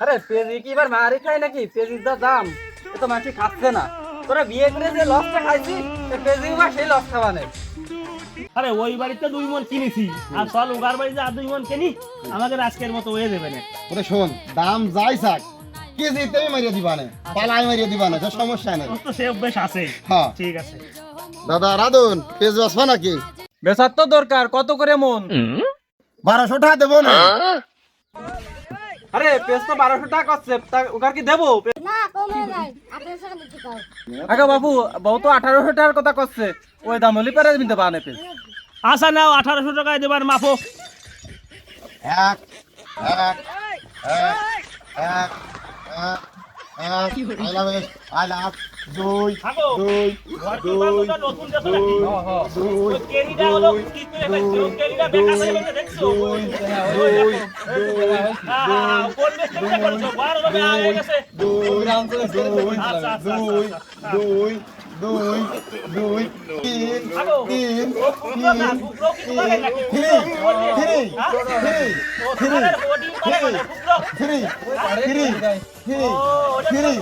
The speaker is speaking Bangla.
আরে পেজি কি এবার মারি খাই নাকি? পেজির যা দাম এ তো মাছি খাচ্ছে না। তোরা বিয়ে করে যে লসটা খাইছি পেজি বা সেই লস খাওয়া নেই। আরে ওই বাড়িতে দুই মন কিনেছি আর চল উগার বাড়িতে আর দুই মন কিনি আমাদের আজকের মতো হয়ে যাবে না। ওরে শোন দাম যাই থাক কেজিতে মারিয়ে দিবানে পালাই মারিয়ে দিবানে তো সমস্যা নেই। তো সে অভ্যেস আছে। হ্যাঁ। ঠিক আছে। দাদা রাধুন পেজ বাসবা নাকি? বেচার তো দরকার কত করে মন? বারোশো টাকা দেবো না। আরে পেজ তো বারোশো টাকা করছে তা ওকার কি দেবো? আগে বাবু বউ তো আঠারোশো টাকার কথা করছে। ওই দাম হলি পেরে দিতে পারে পেজ আচ্ছা নাও আঠারোশো টাকায় দেবার মাপো এক এক এক এক এক এক আই লাভ আই লাভ দুই দুই আচ্ছা, দুই দুই তিন। তিন ও কুকুরও না, কুকুরও কি তোমার নাকি? থ্রি থ্রি হ্যাঁ? থ্রি মানে মানে? থ্রি? Three three